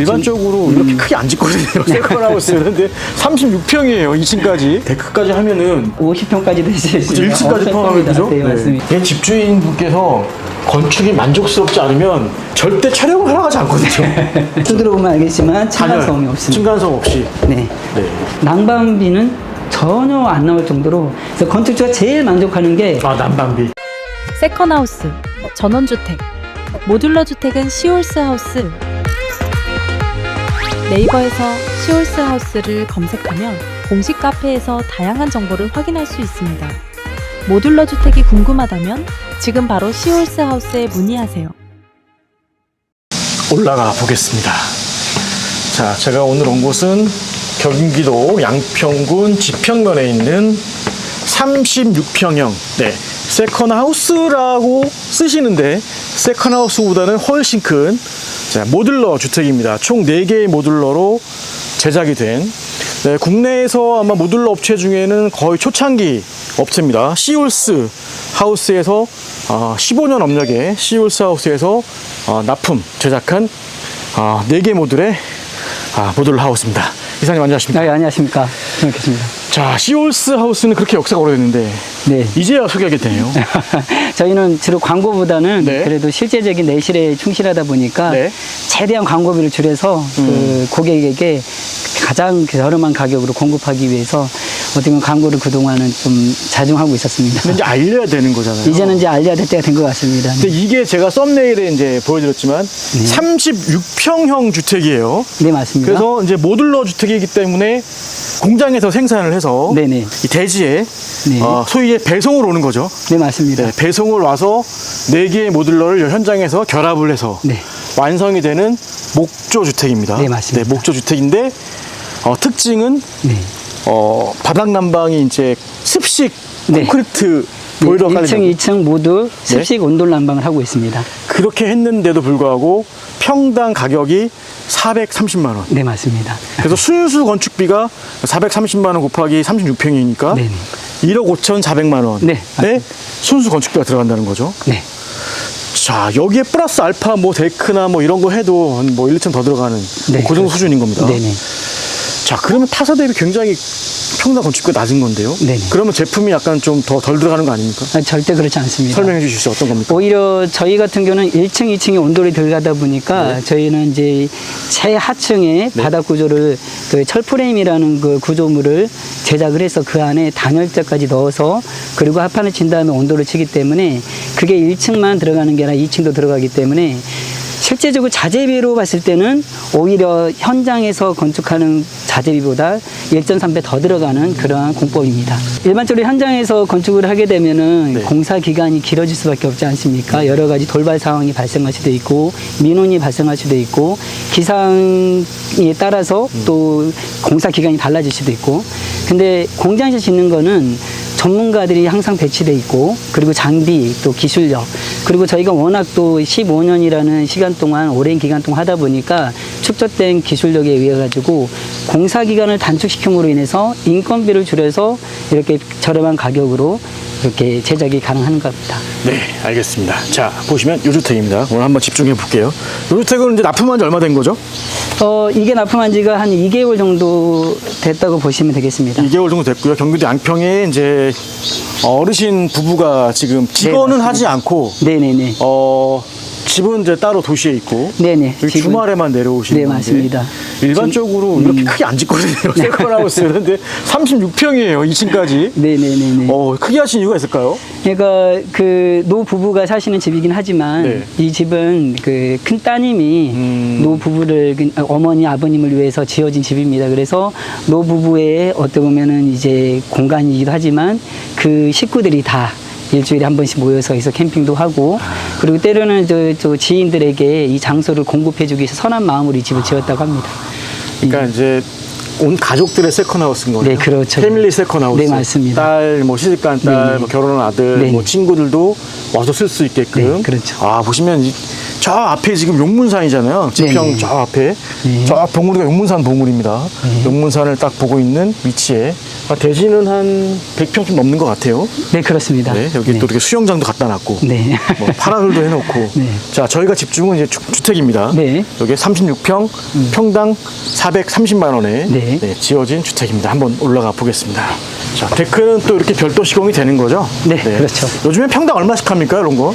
일반적으로 이렇게 크게 안 짓거든요. 세컨하우스는. 근데 36평이에요. 2층까지. 데크까지 하면은 50평까지 되실 수 그죠, 있는 1층까지 포함하면 그죠? 네, 맞습니다. 이 집주인분께서 건축이 만족스럽지 않으면 절대 촬영을 하러 가지 않거든요. 쭉 들어보면 알겠지만 층간소음이 없습니다. 층간소음 없이. 네. 네. 난방비는 전혀 안 나올 정도로 그래서 건축주가 제일 만족하는 게 아, 난방비. 세컨하우스, 전원주택, 모듈러 주택은 시올스 하우스. 네이버에서 시올스 하우스를 검색하면 공식 카페에서 다양한 정보를 확인할 수 있습니다. 모듈러 주택이 궁금하다면 지금 바로 시올스 하우스에 문의하세요. 올라가 보겠습니다. 자, 제가 오늘 온 곳은 경기도 양평군 지평면에 있는 36평형, 네, 세컨 하우스라고 쓰시는데, 세컨 하우스보다는 훨씬 큰 자, 모듈러 주택입니다. 총 4개의 모듈러로 제작이 된, 네, 국내에서 아마 모듈러 업체 중에는 거의 초창기 업체입니다. 시울스 하우스에서 아, 15년 업력의 시울스 하우스에서 아, 납품 제작한 아, 4개 모듈의 아, 모듈 하우스입니다. 이사님 안녕하십니까? 네, 안녕하십니까. 반갑습니다. 자, 시올스 하우스는 그렇게 역사가 오래됐는데 네. 이제야 소개하게 되네요. 저희는 주로 광고보다는 네. 그래도 실제적인 내실에 충실하다 보니까 네. 음. 최대한 광고비를 줄여서 그 고객에게 가장 저렴한 가격으로 공급하기 위해서 어떻게 보면 광고를 그동안은 좀 자중 하고 있었습니다. 근데 이제 알려야 되는 거잖아요. 이제는 이제 알려야 될 때가 된 것 같습니다. 근데 이게 제가 썸네일에 이제 보여드렸지만 36평형 주택이에요. 네, 맞습니다. 그래서 이제 모듈러 주택이기 때문에 공장에서 생산을 해서 네네. 이 대지에 네. 어, 소위의 배송을 오는 거죠. 네, 맞습니다. 네, 배송을 와서 네 개의 모듈러를 현장에서 결합을 해서 네. 완성이 되는 목조 주택입니다. 네, 맞습니다. 목조 주택인데 어, 특징은 네. 어, 바닥 난방이 이제 습식 네. 콘크리트 보일러 깔린 1층, 2층 모두 습식 온돌 난방을 하고 있습니다. 그렇게 했는데도 불구하고 평당 가격이 430만 원. 네, 맞습니다. 그래서 순수 건축비가 430만 원 곱하기 36평이니까 네네. 1억 5,400만 원. 네, 맞습니다. 순수 건축비가 들어간다는 거죠. 네. 자, 여기에 플러스 알파 뭐 데크나 뭐 이런 거 해도 한뭐 1, 2천 더 들어가는 네, 그 정도 수준인 겁니다. 네네. 자, 그러면 타사 대비 굉장히 평당 건축비가 낮은 건데요. 네네. 그러면 제품이 약간 좀 더 덜 들어가는 거 아닙니까? 아, 절대 그렇지 않습니다. 설명해 주실 수 어떤 겁니까? 오히려 저희 같은 경우는 1층, 2층에 온돌이 들어가다 보니까 네. 저희는 이제 최하층에 바닥 구조를 그 철프레임이라는 그 구조물을 제작을 해서 그 안에 단열재까지 넣어서 그리고 합판을 친 다음에 온도를 치기 때문에 그게 1층만 들어가는 게 아니라 2층도 들어가기 때문에 실제적으로 자재비로 봤을 때는 오히려 현장에서 건축하는 자재비보다 1.3배 더 들어가는 그러한 공법입니다. 일반적으로 현장에서 건축을 하게 되면은 네. 공사 기간이 길어질 수밖에 없지 않습니까? 여러 가지 돌발 상황이 발생할 수도 있고 민원이 발생할 수도 있고 기상에 따라서 또 공사 기간이 달라질 수도 있고 근데 공장에서 짓는 거는 전문가들이 항상 배치돼 있고 그리고 장비 또 기술력. 그리고 저희가 워낙 또 15년이라는 시간 동안 오랜 기간 동안 하다 보니까 축적된 기술력에 의해 가지고 공사 기간을 단축시킴으로 인해서 인건비를 줄여서 이렇게 저렴한 가격으로 이렇게 제작이 가능한 겁니다. 네, 알겠습니다. 자, 보시면 요 주택입니다. 오늘 한번 집중해 볼게요. 요 주택은 이제 납품한 지 얼마 된 거죠? 어, 이게 납품한 지가 한 2개월 정도 됐다고 보시면 되겠습니다. 2개월 정도 됐고요. 경기도 양평에 이제 어르신 부부가 지금 직원은 맞습니다. 하지 않고 네네네. 어 집은 이제 따로 도시에 있고 네네. 여기 집은- 주말에만 내려오시는 네, 건데 맞습니다. 일반적으로 이렇게 크게 안 짓거든요. 세컨하우스는 근데 36평이에요. 2층까지. 네네네네. 어, 크게 하신 이유가 있을까요? 그러니까 그 노 부부가 사시는 집이긴 하지만 네. 이 집은 그 큰 따님이 음. 노 부부를 그 어머니 아버님을 위해서 지어진 집입니다. 그래서 노 부부의 어떻게 보면은 이제 공간이기도 하지만 그 식구들이 다 일주일에 한 번씩 모여서 해서 캠핑도 하고 그리고 때로는 저, 저 지인들에게 이 장소를 공급해주기 위해서 선한 마음으로 이 집을 지었다고 합니다. 그러니까 이제 온 가족들의 세컨하우스인 거예요. 네, 그렇죠. 패밀리 세컨하우스. 네, 맞습니다. 딸, 뭐 시집간 딸, 네, 뭐 결혼한 아들, 네. 뭐 친구들도 와서 쓸 수 있게끔. 네, 그렇죠. 아 보시면 이- 저 앞에 지금 용문산이잖아요. 지평 네, 네. 저 앞에 네. 저 앞 봉우리가 용문산 봉우리입니다. 네. 용문산을 딱 보고 있는 위치에 아, 대지는 한 100평 좀 넘는 것 같아요. 네, 그렇습니다. 네, 여기 또 이렇게 수영장도 갖다 놨고, 네. 뭐 파라솔도 해놓고. 네. 자, 저희가 집중은 이제 주, 주택입니다. 네. 여기 36평, 평당 430만 원에 네. 지어진 주택입니다. 한번 올라가 보겠습니다. 자, 데크는 또 이렇게 별도 시공이 되는 거죠? 네, 그렇죠. 요즘엔 평당 얼마씩 합니까, 이런 거?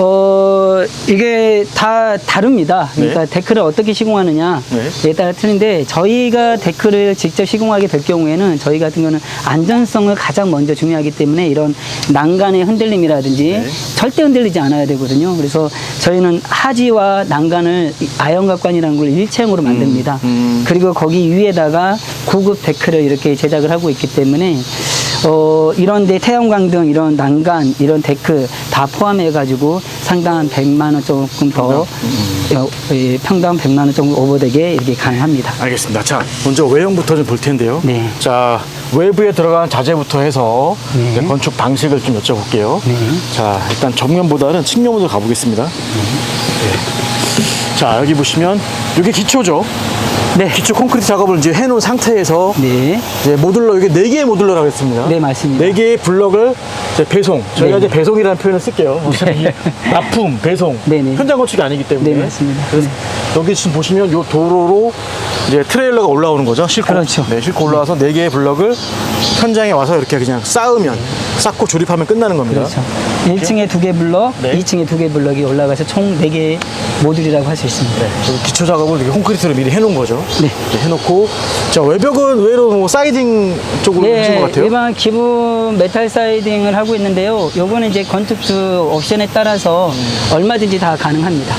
어, 이게 다 다릅니다. 그러니까 네. 데크를 어떻게 시공하느냐에 네. 따라 틀린데 저희가 데크를 직접 시공하게 될 경우에는 저희 같은 경우는 안전성을 가장 먼저 중요하기 때문에 이런 난간의 흔들림이라든지 네. 절대 흔들리지 않아야 되거든요. 그래서 저희는 하지와 난간을 이 아연각관이라는 걸 일체형으로 만듭니다. 음. 그리고 거기 위에다가 고급 데크를 이렇게 제작을 하고 있기 때문에 어, 이런데 태양광 등 이런 난간, 이런 데크 다 포함해가지고 상당한 100만 원 조금 더 어, 예, 평당 100만 원 정도 오버되게 이렇게 가능합니다. 알겠습니다. 자, 먼저 외형부터 좀 볼 텐데요. 네. 자, 외부에 들어간 자재부터 해서 네. 이제 건축 방식을 좀 여쭤볼게요. 네. 자, 일단 정면보다는 측면으로 가보겠습니다. 네. 자, 여기 보시면 이게 기초죠. 네. 기초 콘크리트 작업을 이제 해놓은 상태에서 네. 이제 모듈러 이게 네 개의 모듈러라고 했습니다. 네, 맞습니다. 네 개의 블럭을 이제 배송. 저희가 네. 이제 배송이라는 표현을 쓸게요. 어차피 납품, 배송. 네, 네. 현장 건축이 아니기 때문에. 네, 맞습니다. 그래서 여기 지금 보시면 요 도로로 이제 트레일러가 올라오는 거죠. 싣고. 그렇죠. 네, 싣고 올라와서 네 개의 블럭을 현장에 와서 이렇게 그냥 쌓으면 쌓고 조립하면 끝나는 겁니다. 그렇죠. 1층에 두 개 블럭, 네. 2층에 두 개 블럭이 올라가서 총 네 개의 모듈이라고 할 수 있습니다. 네, 기초 작업을 이렇게 콘크리트로 미리 해놓은 거죠. 네. 이렇게 해놓고 자 외벽은 의외로 뭐 사이딩 쪽으로 하신 것 같아요. 네, 일반 기본 메탈 사이딩을 하고 있는데요. 요거는 이제 건축주 옵션에 따라서 음. 얼마든지 다 가능합니다.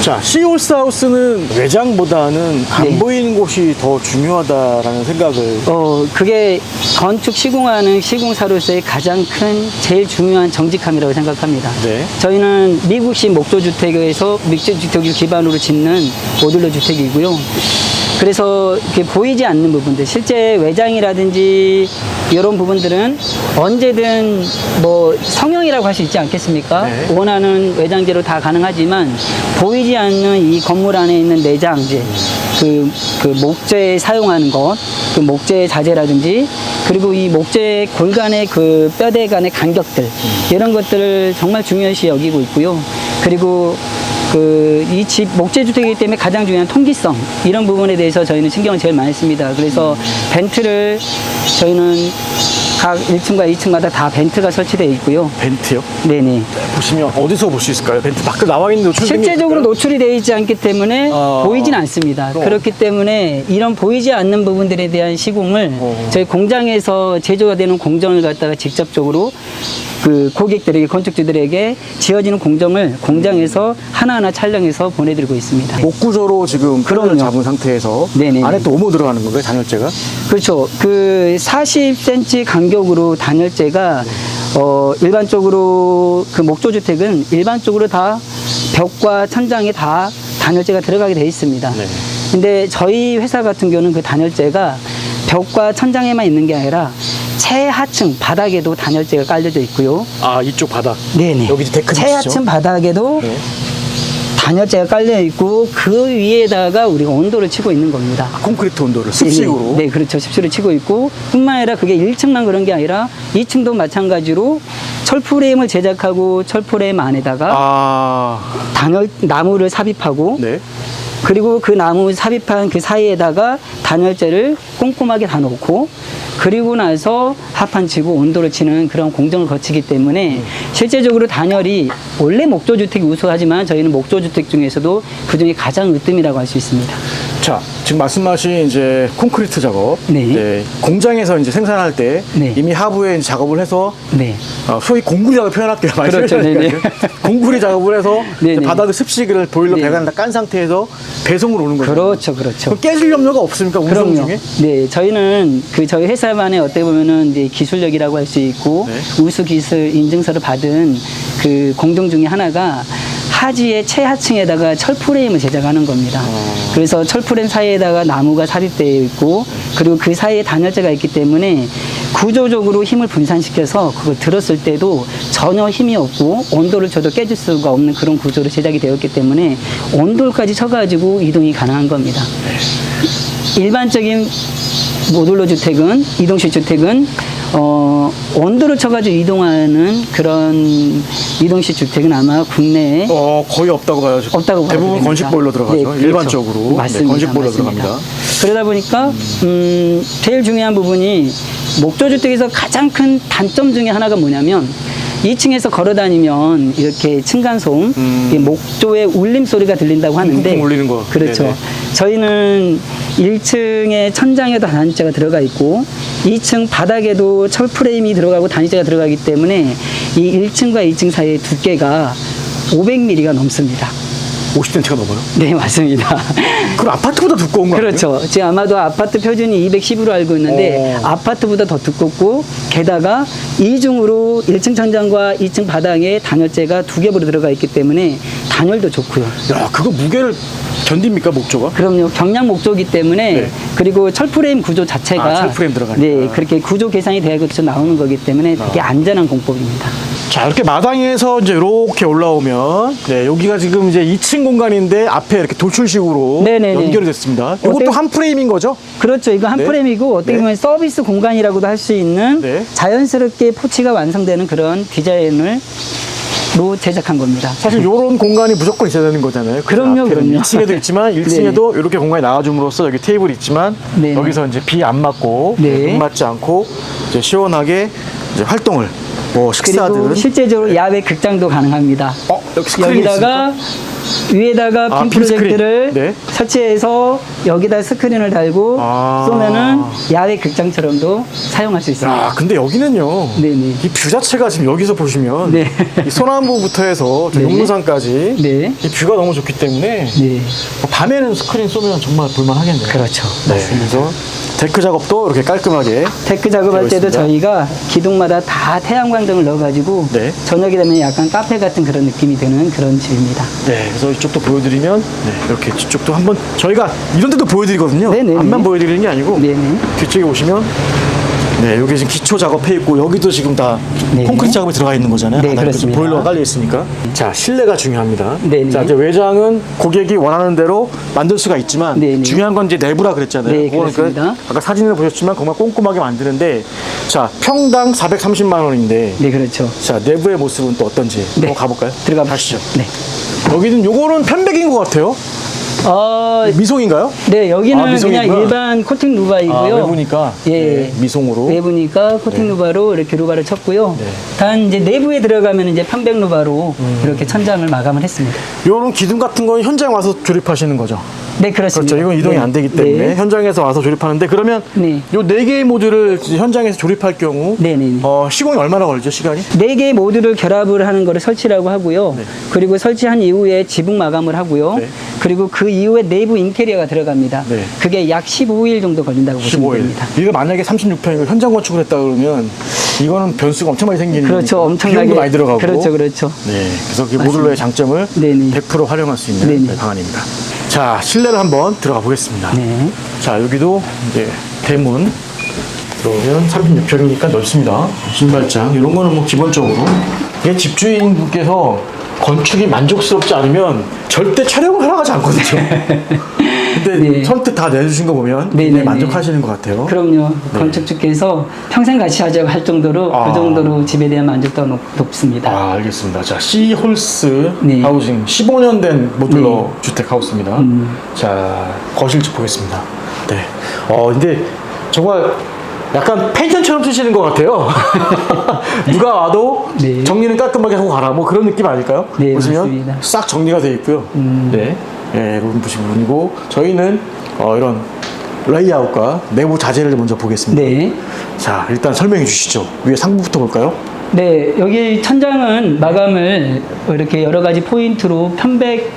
자, 시올스 하우스는 외장보다는 안 네. 보이는 곳이 더 중요하다라는 생각을 어, 그게 건축 시공하는 시공사로서의 가장 큰 제일 중요한 정직함이라고 생각합니다. 네. 저희는 미국식 목조주택에서 목조주택을 기반으로 짓는 모듈러 주택이고요. 그래서 보이지 않는 부분들, 실제 외장이라든지 이런 부분들은 언제든 뭐 성형이라고 할 수 있지 않겠습니까? 네. 원하는 외장재로 다 가능하지만 보이지 않는 이 건물 안에 있는 내장재, 그, 그 목재에 사용하는 것, 그 목재 자재라든지 그리고 이 목재 골간의 그 뼈대 간의 간격들 이런 것들을 정말 중요시 여기고 있고요. 그리고 그 이 집 목재 주택이기 때문에 가장 중요한 통기성 이런 부분에 대해서 저희는 신경을 제일 많이 씁니다. 그래서 벤트를 저희는 각 1층과 2층마다 다 벤트가 설치되어 있고요. 벤트요. 네네. 보시면 어디서 볼 수 있을까요? 벤트 밖에 나와 있는 노출 실제적으로 노출이 되어 있지 않기 때문에 어. 보이진 않습니다. 그럼. 그렇기 때문에 이런 보이지 않는 부분들에 대한 시공을 어. 저희 공장에서 제조가 되는 공정을 갖다가 직접적으로 그 고객들에게 건축주들에게 지어지는 공정을 공장에서 하나하나 촬영해서 보내드리고 있습니다. 목구조로 지금 그럼요. 잡은 상태에서 네네. 안에 또 오모 들어가는 건가요? 단열재가? 그렇죠. 그 40cm 간격으로 단열재가 어 일반적으로 그 목조주택은 일반적으로 다 벽과 천장에 다 단열재가 들어가게 돼 있습니다. 네. 근데 저희 회사 같은 경우는 그 단열재가 벽과 천장에만 있는 게 아니라 최하층 바닥에도 단열재가 깔려져 있고요. 아 이쪽 바닥. 네네. 여기 데크 최하층? 바닥에도 네. 단열재가 깔려 있고 그 위에다가 우리가 온도를 치고 있는 겁니다. 콘크리트 온도를 습식으로. 네, 네, 그렇죠. 습식으로 치고 있고 뿐만 아니라 그게 1층만 그런 게 아니라 2층도 마찬가지로 철 프레임을 제작하고 철 프레임 안에다가 아 단열 나무를 삽입하고 네. 그리고 그 나무 삽입한 그 사이에다가 단열재를 꼼꼼하게 다 놓고 그리고 나서 합판 치고 온도를 치는 그런 공정을 거치기 때문에 실제적으로 단열이 원래 목조주택이 우수하지만 저희는 목조주택 중에서도 그 중에 가장 으뜸이라고 할 수 있습니다. 자 지금 말씀하신 이제 콘크리트 작업. 네. 공장에서 이제 생산할 때 네. 이미 하부에 이제 작업을 해서 네. 어, 소위 공구리라고 표현할게요. 그렇죠. 네네. 공구리 작업을 해서 네네. 바닥을 습식을 보일러 네. 배관에다 깐 상태에서 배송으로 오는 거죠. 그렇죠, 그렇죠. 그럼 깨질 염려가 없습니까? 운송 그럼요. 중에? 네, 저희는 그 저희 회사만의 어떻게 보면은 이제 기술력이라고 할 수 있고 네. 우수 기술 인증서를 받은 그 공동 중에 하나가 하지의 최하층에다가 철 프레임을 제작하는 겁니다. 어. 그래서 철 프레임 사이에다가 나무가 삽입되어 있고 그리고 그 사이에 단열재가 있기 때문에 구조적으로 힘을 분산시켜서 그걸 들었을 때도 전혀 힘이 없고 온도를 줘도 깨질 수가 없는 그런 구조로 제작이 되었기 때문에 온돌까지 쳐가지고 이동이 가능한 겁니다. 일반적인 모듈러 주택은 이동식 주택은 어, 원도를 쳐가지고 이동하는 그런 이동식 주택은 아마 국내에 어, 거의 없다고 봐야죠. 없다고 봐도 대부분 됩니다. 건식 보일러 들어가죠. 네, 그렇죠. 일반적으로 네, 맞습니다. 건식 보일러 맞습니다. 들어갑니다. 그러다 보니까 음, 제일 중요한 부분이 목조 주택에서 가장 큰 단점 중에 하나가 뭐냐면 2층에서 걸어 다니면 이렇게 층간소음, 음. 이 목조의 울림 소리가 들린다고 하는데 울리는 거. 그렇죠. 네네. 저희는 1층에 천장에도 단열재가 들어가 있고 2층 바닥에도 철 프레임이 들어가고 단열재가 들어가기 때문에 이 1층과 2층 사이의 두께가 500mm가 넘습니다. 50cm가 넘어요? 네, 맞습니다. 그럼 아파트보다 두꺼운 거 아니에요? 그렇죠. 지금 아마도 아파트 표준이 210으로 알고 있는데 오. 아파트보다 더 두껍고 게다가 이중으로 1층 천장과 2층 바닥에 단열재가 두 겹으로 들어가 있기 때문에 단열도 좋고요. 야, 그거 무게를 견딥니까, 목조가? 그럼요. 경량 목조기 때문에 네. 그리고 철프레임 구조 자체가 아, 철프레임 들어가니까. 네, 그렇게 구조 계산이 되어서 나오는 거기 때문에 되게 아. 안전한 공법입니다. 자, 이렇게 마당에서 이제 이렇게 올라오면, 네, 여기가 지금 이제 2층 공간인데 앞에 이렇게 돌출식으로 네네네. 연결이 됐습니다. 이것도 어때요? 한 프레임인 거죠? 그렇죠. 이거 한 네. 프레임이고 어떻게 네. 보면 서비스 공간이라고도 할 수 있는 네. 자연스럽게 포치가 완성되는 그런 디자인을 로 제작한 겁니다. 사실 이런 공간이 무조건 있어야 되는 거잖아요. 그 그럼요, 그럼요. 2층에도 있지만 1층에도 이렇게 공간이 나와줌으로써 여기 테이블이 있지만 네. 여기서 이제 비 안 맞고 네. 눈 맞지 않고 이제 시원하게 이제 활동을 뭐 그리고 식사든 실제적으로 야외 극장도 가능합니다. 어, 여기 스크린이 여기다가 위에다가 아, 빔 빔 스크린. 프로젝트를 네. 설치해서 여기다 스크린을 달고 아. 쏘면은 야외 극장처럼도 사용할 수 있습니다. 야, 근데 여기는요. 네네. 이 뷰 자체가 지금 여기서 보시면 네. 이 소나무부터 해서 저 네. 용문산까지 네. 이 뷰가 너무 좋기 때문에 네. 뭐 밤에는 스크린 쏘면 정말 볼만하겠네요. 그렇죠. 네. 그래서 데크 작업도 이렇게 깔끔하게 데크 작업할 되어 때도 있습니다. 저희가 기둥마다 다 태양광 등을 넣어가지고 네. 저녁이 되면 약간 카페 같은 그런 느낌이 드는 그런 집입니다. 네, 그래서 이쪽도 보여드리면 네, 이렇게 뒤쪽도 한번 저희가 이런 데도 보여드리거든요. 네네네. 앞만 보여드리는 게 아니고 네네. 뒤쪽에 오시면 네, 여기 지금 기초 작업해 있고 여기도 지금 다 네. 콘크리트 작업이 들어가 있는 거잖아요. 네, 바닥에 그렇습니다. 보일러가 깔려 있으니까. 자, 실내가 중요합니다. 네 네. 자, 이제 외장은 고객이 원하는 대로 만들 수가 있지만 네 네. 중요한 건 이제 내부라 그랬잖아요. 네, 그거는 그 그렇습니다. 아까 사진을 보셨지만 정말 꼼꼼하게 만드는데 자, 평당 430만 원인데 네, 그렇죠. 자, 내부의 모습은 또 어떤지 네. 한번 가볼까요? 들어가. 보시죠. 네. 여기는 요거는 편백인 것 같아요. 어, 미송인가요? 네, 여기는 아, 미송이구나. 그냥 일반 코팅 루바이고요. 아, 외부니까 예. 네, 미송으로. 외부니까 코팅 네. 루바로 이렇게 루바를 쳤고요. 네. 단 이제 내부에 들어가면 이제 편백 루바로 음. 이렇게 천장을 마감을 했습니다. 요런 기둥 같은 건 현장 와서 조립하시는 거죠. 네, 그렇습니다. 그렇죠. 이건 이동이 네. 안 되기 때문에 네. 현장에서 와서 조립하는데 그러면 네. 요 네 개의 모듈을 현장에서 조립할 경우 네, 네, 네. 어, 시공이 얼마나 걸리죠, 시간이? 네 개의 모듈을 결합을 하는 거를 설치라고 하고요. 네. 그리고 설치한 이후에 지붕 마감을 하고요. 네. 그리고 그 이후에 내부 인테리어가 들어갑니다. 네. 그게 약 15일 정도 걸린다고 보시면 15일. 됩니다. 이거 만약에 36평이고 현장 건축을 했다 그러면 이거는 변수가 엄청 많이 생기는 그렇죠. 엄청나게 많이 들어가고 그렇죠, 그렇죠. 네, 그래서 그. 모듈러의 장점을 네네. 100% 활용할 수 있는 네네. 네, 방안입니다. 자, 실내를 한번 들어가 보겠습니다. 네. 자, 여기도 이제 대문 들어오면 36평이니까 넓습니다. 신발장 이런 거는 뭐 기본적으로 이게 집주인분께서 건축이 만족스럽지 않으면 절대 촬영을 허락하지 않거든요. 근데 네. 선뜻 다 내주신 거 보면 네네네. 굉장히 만족하시는 것 같아요. 그럼요. 건축주께서 평생 같이 하자고 할 정도로 네. 아. 그 정도로 집에 대한 만족도가 높, 높습니다. 아, 알겠습니다. 자, 시홀스 네. 하우징 15년 된 모듈러 네. 주택 하우스입니다. 음. 자, 거실집 보겠습니다. 네. 어, 근데 정말 약간 펜션처럼 쓰시는 것 같아요. 누가 와도 네. 정리는 깔끔하게 하고 가라. 뭐 그런 느낌 아닐까요? 네, 보시면 맞습니다. 싹 정리가 되어 있고요. 음. 네. 예, 이런 부분이고 저희는 어, 이런 레이아웃과 내부 자재를 먼저 보겠습니다. 네. 자, 일단 설명해 주시죠. 위에 상부부터 볼까요? 네, 여기 천장은 마감을 이렇게 여러 가지 포인트로 편백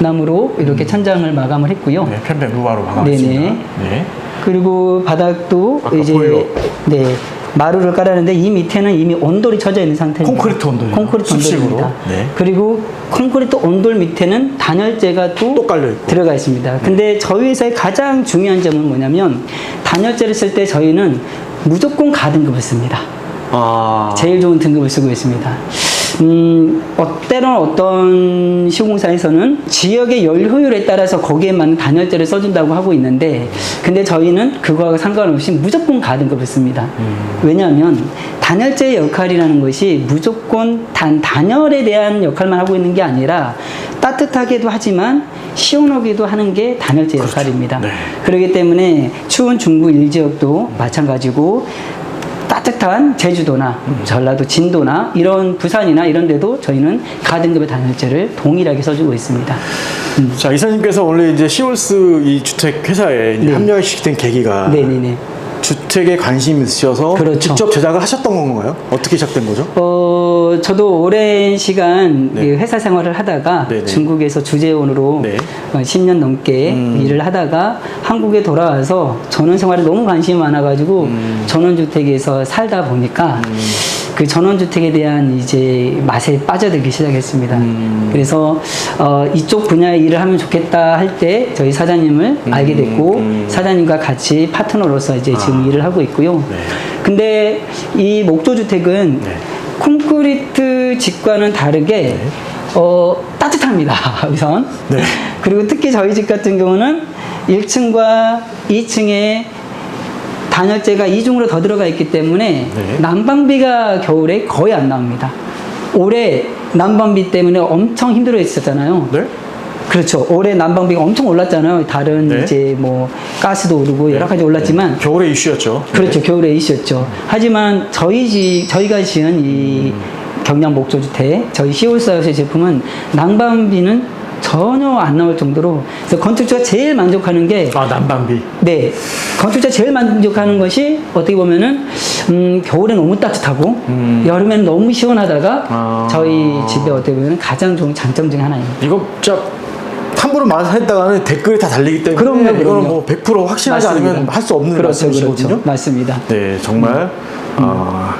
나무로 이렇게 천장을 마감을 했고요. 음. 네, 편백 루바로 마감했습니다. 네네. 네. 그리고 바닥도 이제 보일러. 네 마루를 깔았는데 이 밑에는 이미 온돌이 쳐져 있는 상태입니다. 콘크리트 온돌이요? 콘크리트? 온돌입니다. 네. 그리고 콘크리트 온돌 밑에는 단열재가 또, 또 깔려 있고. 들어가 있습니다. 근데 저희 회사의 가장 중요한 점은 뭐냐면 단열재를 쓸 때 저희는 무조건 가등급을 씁니다. 아. 제일 좋은 등급을 쓰고 있습니다. 음, 어, 때로는 어떤 시공사에서는 지역의 열 효율에 따라서 거기에 맞는 단열재를 써준다고 하고 있는데, 근데 저희는 그거와 상관없이 무조건 가등급을 씁니다. 왜냐하면 단열재의 역할이라는 것이 무조건 단 단열에 대한 역할만 하고 있는 게 아니라 따뜻하게도 하지만 시원하게도 하는 게 단열재 역할입니다. 네. 그렇기 때문에 추운 중부 일지역도 마찬가지고 따뜻한 제주도나 전라도 진도나 이런 부산이나 이런 데도 저희는 가등급의 단열재를 동일하게 써주고 있습니다. 음. 자 이사님께서 원래 이제 시월스 이 주택 회사에 이제 네. 합류하시게 된 계기가 네네네. 주택에 관심이 있으셔서 그렇죠. 직접 제작을 하셨던 건가요? 어떻게 시작된 거죠? 어, 저도 오랜 시간 네. 이 회사 생활을 하다가 네네. 중국에서 주재원으로 네. 어, 10년 넘게 음. 일을 하다가 한국에 돌아와서 전원 생활에 너무 관심이 많아가지고 음. 전원 주택에서 살다 보니까 그 전원주택에 대한 이제 맛에 빠져들기 시작했습니다. 음. 그래서 어, 이쪽 분야의 일을 하면 좋겠다 할 때 저희 사장님을 알게 됐고 음. 사장님과 같이 파트너로서 이제 지금 일을 하고 있고요. 네. 근데 이 목조주택은 네. 콘크리트 집과는 다르게 어, 따뜻합니다. 우선. 네. 그리고 특히 저희 집 같은 경우는 1층과 2층에 단열재가 이중으로 더 들어가 있기 때문에 네. 난방비가 겨울에 거의 안 나옵니다. 올해 난방비 때문에 엄청 힘들어 했었잖아요. 네? 그렇죠. 올해 난방비가 엄청 올랐잖아요. 다른 네. 이제 뭐 가스도 오르고 여러 가지 올랐지만 네. 겨울의 이슈였죠. 그렇죠. 겨울에 이슈였죠. 하지만 저희 집, 저희가 지은 이 경량 목조주택, 저희 시올사우스의 제품은 난방비는 전혀 안 나올 정도로 그래서 건축주가 제일 만족하는 게 아 난방비. 네. 건축자 제일 만족하는 것이 어떻게 보면은 음, 겨울에 너무 따뜻하고 음. 여름에는 너무 시원하다가 아. 저희 집에 어떻게 보면 가장 좋은 장점 중에 하나입니다. 이거 진짜 함부로 말했다가는 댓글이 다 달리기 때문에 그럼요, 이거는. 뭐 100% 확신하지 맞습니다. 않으면 할 수 없는 그렇죠, 말씀이시거든요. 그렇죠. 맞습니다. 네, 정말 음. 어,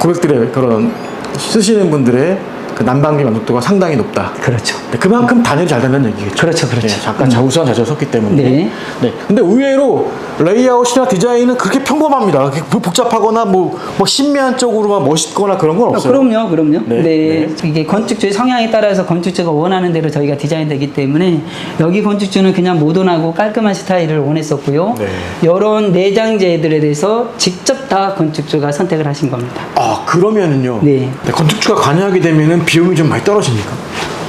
고객들의 그런 쓰시는 분들의 그 난방비 만족도가 상당히 높다. 그렇죠. 네, 그만큼 단열이 잘 된다는 얘기겠죠. 그렇죠, 그렇죠. 네, 잠깐 자우수한 자재를 썼기 때문에. 네. 네. 근데 의외로 레이아웃이나 디자인은 그렇게 평범합니다. 그렇게 복- 복잡하거나 뭐, 뭐 신비한 쪽으로만 멋있거나 그런 건 아, 없어요. 그럼요, 그럼요. 네, 네, 네. 이게 건축주의 성향에 따라서 건축주가 원하는 대로 저희가 디자인되기 때문에 여기 건축주는 그냥 모던하고 깔끔한 스타일을 원했었고요. 네. 이런 내장재들에 대해서 직접 다 건축주가 선택을 하신 겁니다. 아, 그러면은요. 네. 건축주가 관여하게 되면은 비용이 좀 많이 떨어집니까?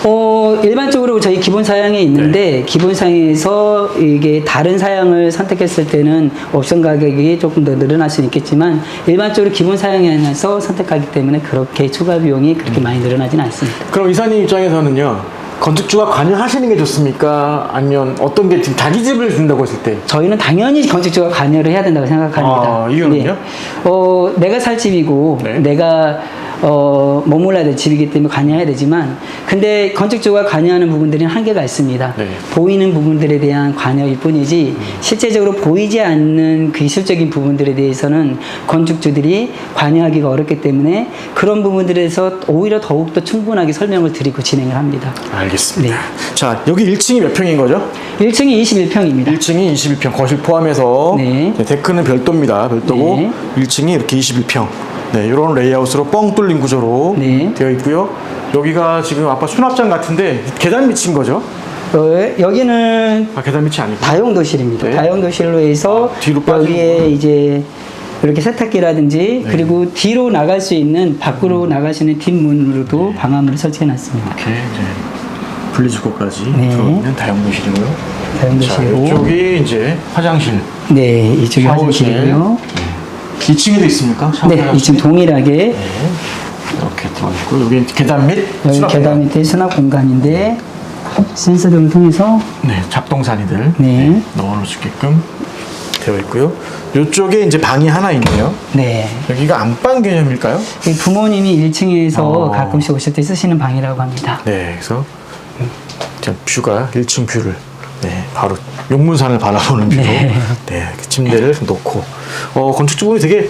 어, 일반적으로 저희 기본 사양에 있는데 기본 사양에서 이게 다른 사양을 선택했을 때는 옵션 가격이 조금 더 늘어날 수는 있겠지만 일반적으로 기본 사양에서 선택하기 때문에 그렇게 추가 비용이 그렇게 많이 늘어나지는 않습니다. 그럼 이사님 입장에서는요. 건축주가 관여하시는 게 좋습니까? 아니면 어떤 게 지금 자기 집을 준다고 했을 때 저희는 당연히 건축주가 관여를 해야 된다고 생각합니다. 아, 이유는요? 네. 어, 내가 살 집이고 네. 내가 어, 머물러야 될 집이기 때문에 관여해야 되지만 근데 건축주가 관여하는 부분들은 한계가 있습니다. 네. 보이는 부분들에 대한 관여일 뿐이지 실제적으로 보이지 않는 기술적인 부분들에 대해서는 건축주들이 관여하기가 어렵기 때문에 그런 부분들에서 오히려 더욱더 충분하게 설명을 드리고 진행을 합니다. 알겠습니다. 네. 자, 여기 1층이 몇 평인 거죠? 1층이 21평입니다. 1층이 21평, 거실 포함해서 네. 네, 데크는 별도입니다. 별도고 네. 1층이 이렇게 21평. 네, 이런 레이아웃으로 뻥 뚫린 구조로 네. 되어 있고요. 여기가 지금 아빠 수납장 같은데 계단 밑인 거죠? 어, 여기는 아, 계단 밑이 아니고. 다용도실입니다. 네. 다용도실로 해서 아, 뒤로 여기에 이제 이렇게 세탁기라든지 네. 그리고 뒤로 나갈 수 있는 밖으로 수 있는 뒷문으로도 방화문을 설치해 놨습니다. 이렇게 이제 분리수거까지 네. 들어있는 다용도실이고요. 자, 다용도실이고 이쪽이 이제 화장실. 네, 이쪽이. 화장실이고요. 2층에도 있습니까? 네, 화장실이? 2층 동일하게 네. 이렇게 들어있고 여기 계단 및 여기 수납 계단 밑에 수납 공간인데 센서등을 통해서 네, 잡동사니들 네. 넣어놓을 수 있게끔 되어 있고요. 이쪽에 이제 방이 하나 있네요. 네. 여기가 안방 개념일까요? 이 부모님이 1층에서 어. 가끔씩 오실 때 쓰시는 방이라고 합니다. 네, 그래서 자, 뷰가 1층 뷰를 네, 바로 용문산을 바라보는 뷰로 네. 네. 이렇게 침대를 놓고 어, 건축주분이 되게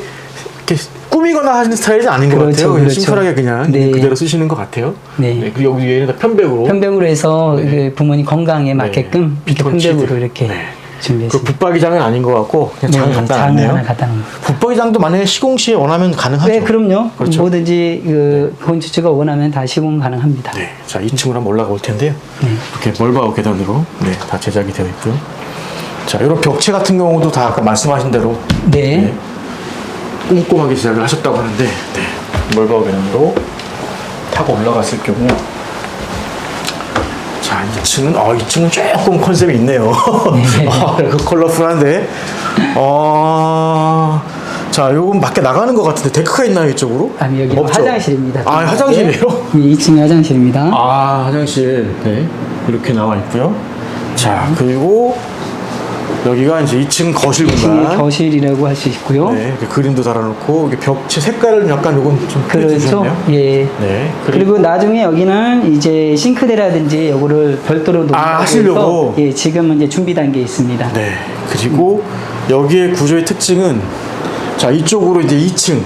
이렇게 꾸미거나 하시는 스타일이 아닌 것 그렇죠, 같아요. 그냥 그렇죠. 심플하게 그냥 네. 그대로 쓰시는 것 같아요. 네. 그리고 여기 위에는 다 편백으로 편백으로 해서 네. 그 부모님 건강에 맞게끔 네. 이렇게. 편백으로 이렇게 네. 그 준비했습니다. 붙박이장은 아닌 것 같고 그냥 장 네, 갖다 장 놨네요. 하나 갖다 놓은 거. 붙박이장도 만약에 시공 시에 원하면 가능하죠. 네, 그럼요. 그렇죠. 뭐든지 그 건축주가 원하면 다 시공 가능합니다. 네, 자 2층으로 한번 올라가 볼 텐데요. 네. 이렇게 멀바우 계단으로 네, 다 제작이 되어 있고요. 자, 이런 벽체 같은 경우도 다 아까 말씀하신 대로 네. 네, 꼼꼼하게 제작을 하셨다고 하는데 네, 멀바우 계단으로 타고 올라갔을 경우 자 2층은 어 2층은 조금 컨셉이 있네요. 아, 그 컬러풀한데 어. 자, 요건 밖에 나가는 것 같은데 데크가 있나요 이쪽으로? 아니 여기 없죠? 화장실입니다. 아, 화장실이에요? 네, 2층이 화장실입니다. 아 화장실 네 이렇게 나와 있고요. 자 그리고 여기가 이제 2층 거실 2층이 공간. 거실이라고 할 수 있고요. 네 이렇게 그림도 달아놓고 이게 벽체 색깔을 약간 요건 좀 그렇죠. 해주셨네요. 예. 네 그리고 나중에 여기는 이제 싱크대라든지 요거를 별도로 놓고 아, 하시려고? 예, 지금은 이제 준비 단계에 있습니다. 네 그리고 여기의 구조의 특징은 자 이쪽으로 이제 2층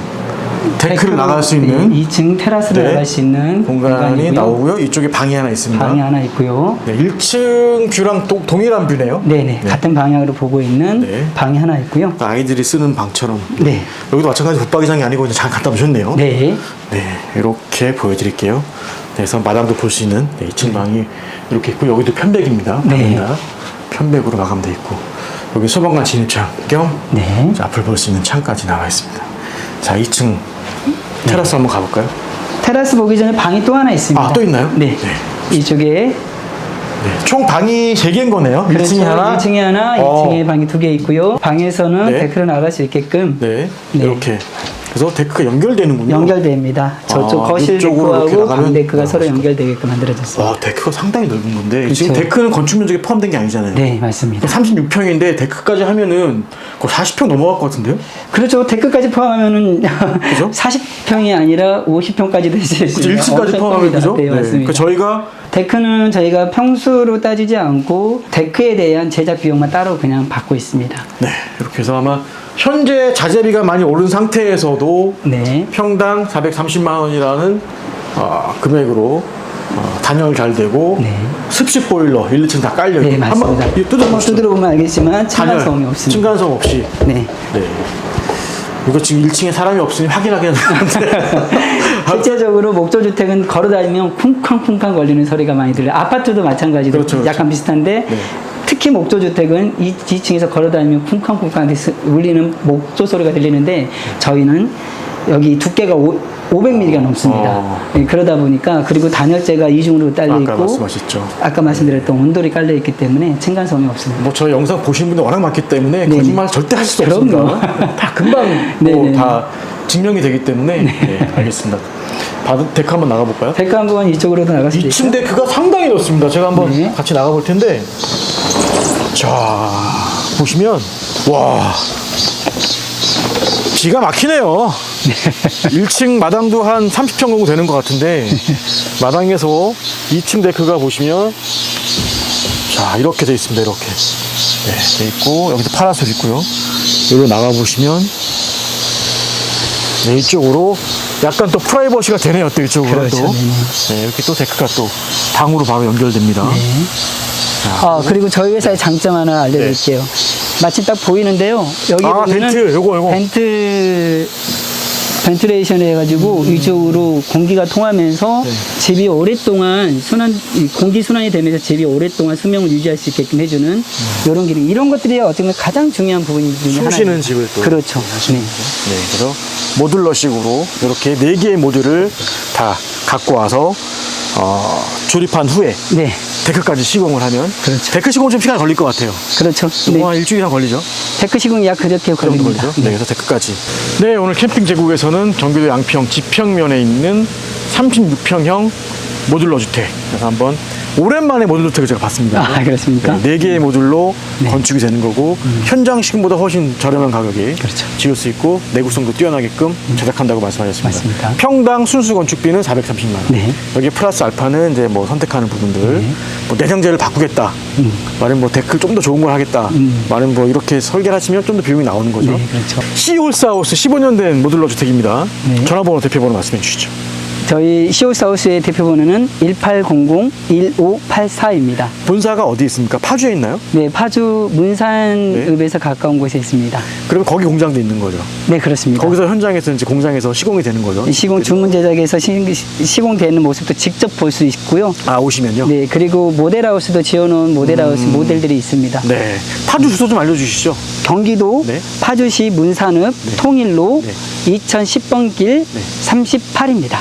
데크를 나갈 수 있는 2층 테라스를 네. 나갈 수 있는 공간이 공간이고요. 나오고요. 이쪽에 방이 하나 있습니다. 방이 하나 있고요. 네 1층 뷰랑 동, 동일한 뷰네요. 네네 같은 방향으로 보고 있는 네. 방이 하나 있고요. 아이들이 쓰는 방처럼 네. 여기도 마찬가지 붙박이장이 아니고 그냥 장 갖다 놓으셨네요. 네. 네, 이렇게 보여드릴게요. 그래서 마당도 볼 수 있는 네, 2층 방이 이렇게 있고 여기도 편백입니다. 네. 다 편백으로 마감돼 있고 여기 소방관 진입창 겸 네. 자, 앞을 볼 수 있는 창까지 나와 있습니다. 자, 2층 테라스 한번 가볼까요? 테라스 보기 전에 방이 또 하나 있습니다. 아, 또 있나요? 네. 이쪽에 네, 총 방이 3개인 거네요. 그렇죠. 1층이 하나, 1층에 하나, 어. 2층에 방이 두 개 있고요. 방에서는 네. 데크를 나갈 수 있게끔 네, 네. 이렇게. 그래서 데크가 연결되는군요. 연결됩니다. 저쪽 아, 거실 이쪽으로 이렇게 데크하고 나가면 방 데크가 서로. 연결되게끔 만들어졌습니다. 와, 데크가 상당히 넓은 건데 지금 그렇죠. 데크는 건축 면적에 포함된 게 아니잖아요. 네, 맞습니다. 36평인데 데크까지 하면은 거의 40평 넘어갈 것 같은데요? 그렇죠. 데크까지 포함하면은 그죠? 40평이 아니라 50평까지 될수 그죠? 있습니다. 1층까지 엄청 포함하면 큽니다. 그죠? 네, 맞습니다. 그 저희가 데크는 저희가 평수로 따지지 않고 데크에 대한 제작 비용만 따로 그냥 받고 있습니다. 네 이렇게 해서 아마 현재 자재비가 많이 오른 상태에서도 네. 평당 430만 원이라는 어, 금액으로 어, 단열 잘 되고 네. 습식 보일러 1, 2층 다 깔려 있고 네, 맞습니다. 한번 뜯어보시죠. 두드려보면 알겠지만 층간소음이 없습니다. 층간소음 없이 네. 네 이거 지금 1층에 사람이 없으니 확인하기는 실제적으로 목조 주택은 걸어 다니면 쿵쾅쿵쾅 걸리는 소리가 많이 들려요. 아파트도 마찬가지로 그렇죠, 그렇죠. 약간 비슷한데 네. 특히 목조주택은 이 2층에서 걸어다니면 쿵쾅쿵쾅 울리는 목조 소리가 들리는데 저희는 여기 두께가 500mm가 넘습니다. 어. 네, 그러다 보니까 그리고 단열재가 이중으로 딸려 아까 있고 말씀하셨죠. 아까 말씀드렸던 온돌이 깔려 있기 때문에 층간소음이 없습니다. 뭐 저희 영상 보시는 분들 워낙 많기 때문에 네네. 거짓말 절대 할수 그럼요. 없습니다. 다 금방. 뭐 다 증명이 되기 때문에 네, 알겠습니다. 바드 데크 한번 나가볼까요? 데크 한번 이쪽으로도 수도 2층 있고 데크가 상당히 넓습니다. 제가 한번 네. 같이 나가볼 텐데 자 보시면 와 기가 막히네요. 1층 마당도 한 30평 정도 되는 것 같은데 마당에서 2층 데크가 보시면 자 이렇게 돼 있습니다. 이렇게 네, 돼 있고 여기도 파라솔 있고요. 여기로 나가 보시면 네, 이쪽으로 약간 또 프라이버시가 되네요. 또 이쪽으로 그렇죠. 또 네, 이렇게 또 데크가 또 방으로 바로 연결됩니다. 아, 그리고 저희 회사의 장점 하나 알려드릴게요. 마침 딱 보이는데요. 여기 네. 아, 보면은 벤트, 요거, 요거. 벤트 벤트레이션 해가지고 이쪽으로 공기가 통하면서 음. 네. 집이 오랫동안 순환 이 공기 순환이 되면서 집이 오랫동안 수명을 유지할 수 있게끔 해주는 이런 기능 이런 것들이 어떻게 보면 가장 중요한 부분 중에 숨 하나예요. 쉬는 집을 또 그렇죠. 네. 네, 그래서 모듈러식으로 이렇게 네 개의 모듈을 다 갖고 와서 어, 조립한 후에 네, 데크까지 시공을 하면 그렇죠. 데크 시공 좀 시간이 걸릴 것 같아요. 그렇죠. 네. 네. 한 일주일 이상 걸리죠. 데크 시공 약 그렇게 그 정도 걸립니다. 걸리죠. 네, 그래서 데크까지. 네, 오늘 캠핑 제국에서는 경기도 양평 지평면에 있는 36평형 모듈러 주택. 그래서 한번 오랜만에 모듈러 주택을 제가 봤습니다. 아, 그렇습니까? 네, 네 개의 모듈로 네. 건축이 되는 거고 현장 시공보다 훨씬 저렴한 가격에 그렇죠. 지을 수 있고 내구성도 뛰어나게끔 제작한다고 말씀하셨습니다. 맞습니다. 평당 순수 건축비는 430만 원. 네. 여기 플러스 알파는 이제 뭐 선택하는 부분들, 네. 뭐 내장재를 바꾸겠다, 말은 뭐 데크 좀더 좋은 걸 하겠다, 말은 뭐 이렇게 설계를 하시면 좀 더 비용이 나오는 거죠. 네, 그렇죠. 시홀스하우스 15년 된 모듈러 주택입니다. 네. 전화번호 대표번호 말씀해 주시죠. 저희 시오사우스의 대표 번호는 1800-1584입니다. 본사가 어디 있습니까? 파주에 있나요? 네, 파주 문산읍에서 가까운 곳에 있습니다. 그러면 거기 공장도 있는 거죠. 네, 그렇습니다. 거기서 현장에서 이제 공장에서 시공이 되는 거죠. 시공 주문 제작에서 시, 시공되는 모습도 직접 볼 수 있고요. 아 오시면요. 네, 그리고 모델하우스도 지어놓은 모델하우스 모델들이 있습니다. 네. 파주 주소 좀 알려주시죠. 경기도 네. 파주시 문산읍 통일로 네. 2010번 길 38입니다.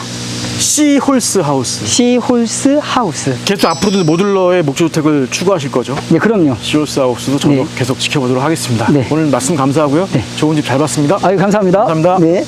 시 홀스 하우스. 시홀스 하우스. 계속 앞으로도 모듈러의 목조주택을 추구하실 거죠? 네, 그럼요. 시 홀스 하우스도 저도 네. 계속 지켜보도록 하겠습니다. 네. 오늘 말씀 감사하고요. 네. 좋은 집 잘 봤습니다. 아유, 감사합니다. 감사합니다. 네.